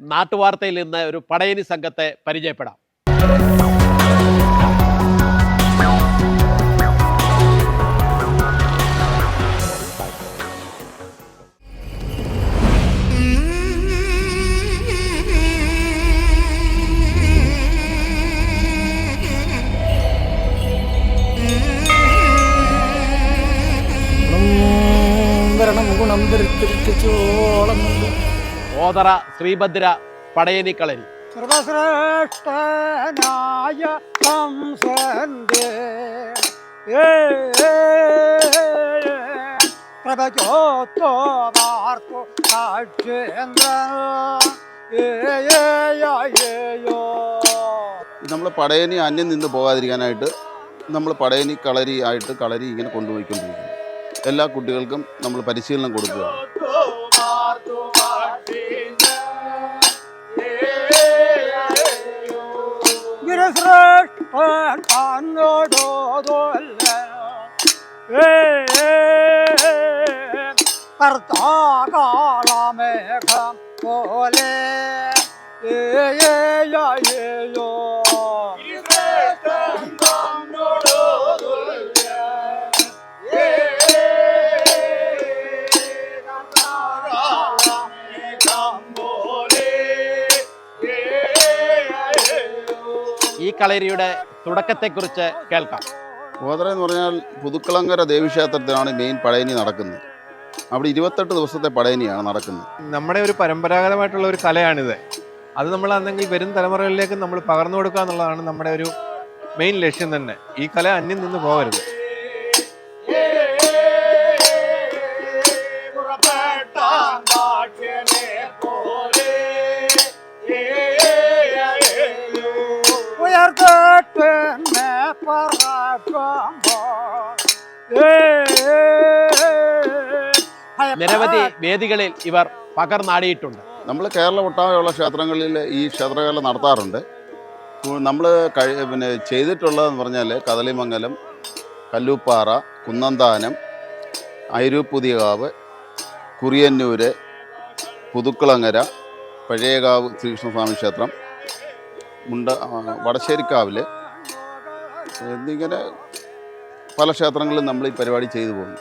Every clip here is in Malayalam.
നാട്ടുവാർത്തയിൽ നിന്ന് ഒരു പടയണി സംഘത്തെ പരിചയപ്പെടാം. ഗുണം വരുത്തിരിച്ചോളം ഓതറ ശ്രീഭദ്ര പടയനിക്കളരി കളരി സർവശ്രേഷ്ഠനായ കംസന്റെ പ്രഭജോത്തോമാർക്കു നമ്മൾ പടയനി അന്യം നിന്ന് പോകാതിരിക്കാനായിട്ട് നമ്മൾ പടയനി കളരി ആയിട്ട് കളരി ഇങ്ങനെ കൊണ്ടുപോയിക്കൊണ്ടിരിക്കുന്നു. എല്ലാ കുട്ടികൾക്കും നമ്മൾ പരിശീലനം കൊടുക്കുക. കർത്താകാളമേഘം പോലെ. ഏ ഈ കളരിയുടെ തുടക്കത്തെക്കുറിച്ച് കേൾക്കാം. ഓതറ എന്ന് പറഞ്ഞാൽ പുതുക്കളങ്കര ദേവീക്ഷേത്രത്തിലാണ് മെയിൻ പഴയനി നടക്കുന്നത്. അവിടെ ഇരുപത്തെട്ട് ദിവസത്തെ പടയണിയാണ് നടക്കുന്നത്. നമ്മുടെ ഒരു പരമ്പരാഗതമായിട്ടുള്ള ഒരു കലയാണിത്. അത് നമ്മൾ അന്നെങ്കിൽ വരും തലമുറകളിലേക്ക് നമ്മൾ പകർന്നു കൊടുക്കുക എന്നുള്ളതാണ് നമ്മുടെ ഒരു മെയിൻ ലക്ഷ്യം തന്നെ. ഈ കല അന്യം നിന്ന് പോകരുത്. നിരവധി വേദികളിൽ ഇവർ പകർന്നാടിയിട്ടുണ്ട്. നമ്മൾ കേരള ഒട്ടാകെയുള്ള ക്ഷേത്രങ്ങളിൽ ഈ ക്ഷേത്രകല നടത്താറുണ്ട്. നമ്മൾ കഴി പിന്നെ ചെയ്തിട്ടുള്ളതെന്ന് പറഞ്ഞാൽ കദളിമംഗലം കല്ലൂപ്പാറ കുന്നന്താനം അയിരൂപ്പുതിയകാവ് കുറിയന്നൂര് പുതുക്കുളങ്ങര പഴയകാവ് ശ്രീകൃഷ്ണസ്വാമി ക്ഷേത്രം മുണ്ട വടശ്ശേരിക്കാവിൽ എന്നിങ്ങനെ പല ക്ഷേത്രങ്ങളിലും നമ്മൾ ഈ പരിപാടി ചെയ്തു പോകുന്നു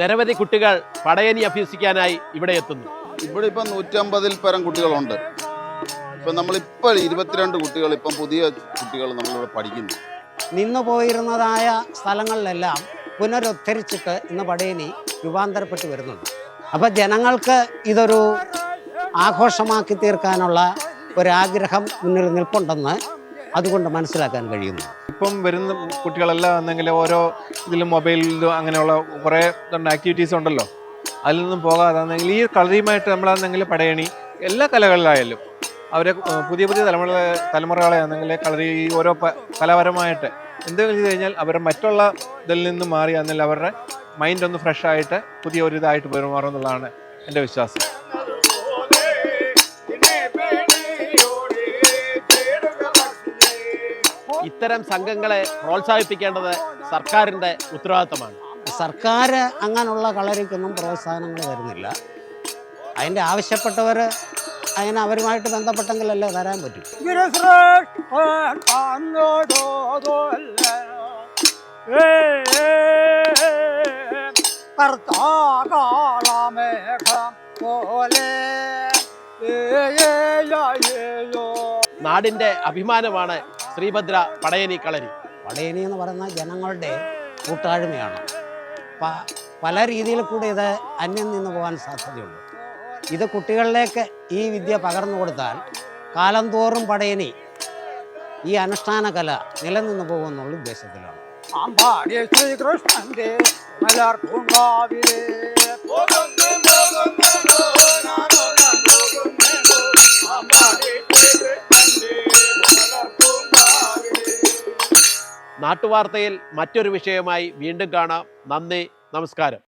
നിരവധി കുട്ടികൾ പടയണി അഭ്യസിക്കാനായി ഇവിടെ എത്തുന്നു. ഇവിടെ ഇപ്പം നൂറ്റമ്പതിൽ പരം കുട്ടികളുണ്ട്. ഇപ്പം നമ്മളിപ്പോൾ ഇരുപത്തിരണ്ട് കുട്ടികൾ ഇപ്പം പുതിയ കുട്ടികൾ നമ്മളിവിടെ പഠിക്കുന്നു. നിന്നു പോയിരുന്നതായ സ്ഥലങ്ങളിലെല്ലാം പുനരുദ്ധരിച്ചിട്ട് ഇന്ന് പടയണി രൂപാന്തരപ്പെട്ട് വരുന്നുണ്ട്. അപ്പോൾ ജനങ്ങൾക്ക് ഇതൊരു ആഘോഷമാക്കി തീർക്കാനുള്ള ഒരാഗ്രഹം മുന്നിൽ നിൽപ്പുണ്ടെന്ന് അതുകൊണ്ട് മനസ്സിലാക്കാൻ കഴിയുന്നു. ഇപ്പം വരുന്ന കുട്ടികളെല്ലാം എന്തെങ്കിലും ഓരോ ഇതിലും മൊബൈലിലും അങ്ങനെയുള്ള കുറേ ആക്ടിവിറ്റീസ് ഉണ്ടല്ലോ. അതിൽ നിന്നും പോകാതെ ഈ കളരിയുമായിട്ട് നമ്മളാണെങ്കിൽ പടയണി എല്ലാ കലകളിലായാലും അവരെ പുതിയ പുതിയ തലമുറ തലമുറകളെ ആണെങ്കിൽ കളരി ഓരോ കലാപരമായിട്ട് എന്തെങ്കിലും ചെയ്ത് കഴിഞ്ഞാൽ അവരെ മറ്റുള്ള ഇതിൽ നിന്ന് മാറി അവരുടെ മൈൻഡ് ഒന്ന് ഫ്രഷ് ആയിട്ട് പുതിയ ഒരു ഇതായിട്ട് പെരുമാറും എന്നുള്ളതാണ് എന്റെ വിശ്വാസം. ഇത്തരം സംഘങ്ങളെ പ്രോത്സാഹിപ്പിക്കേണ്ടത് സർക്കാരിന്റെ ഉത്തരവാദിത്തമാണ്. സർക്കാർ അങ്ങനെയുള്ള കളരിക്കൊന്നും പ്രോത്സാഹനങ്ങൾ തരുന്നില്ല. അതിന്റെ ആവശ്യപ്പെട്ടവർ അതിന് അവരുമായിട്ട് ബന്ധപ്പെട്ടെങ്കിലല്ലേ തരാൻ പറ്റും. കർത്താകാളമേഘം പോലെ നാടിന്റെ അഭിമാനമാണ് ശ്രീഭദ്ര പടയനി കളരി. പടയനി എന്ന് പറയുന്ന ജനങ്ങളുടെ കൂട്ടായ്മയാണ്. പല രീതിയിൽ കൂടി ഇത് അന്യം നിന്ന് പോകാൻ സാധ്യതയുണ്ട്. ഇത് കുട്ടികളിലേക്ക് ഈ വിദ്യ പകർന്നു കൊടുത്താൽ കാലം തോറും പടയനി ഈ അനുഷ്ഠാന കല നിലനിന്ന് പോകുമെന്നുള്ള ഉദ്ദേശത്തിലാണ്. ശ്രീകൃഷ്ണന്റെ നാട്ടുവാർത്തയിൽ മറ്റൊരു വിഷയമായി വീണ്ടും കാണാം. നന്ദി നമസ്കാരം.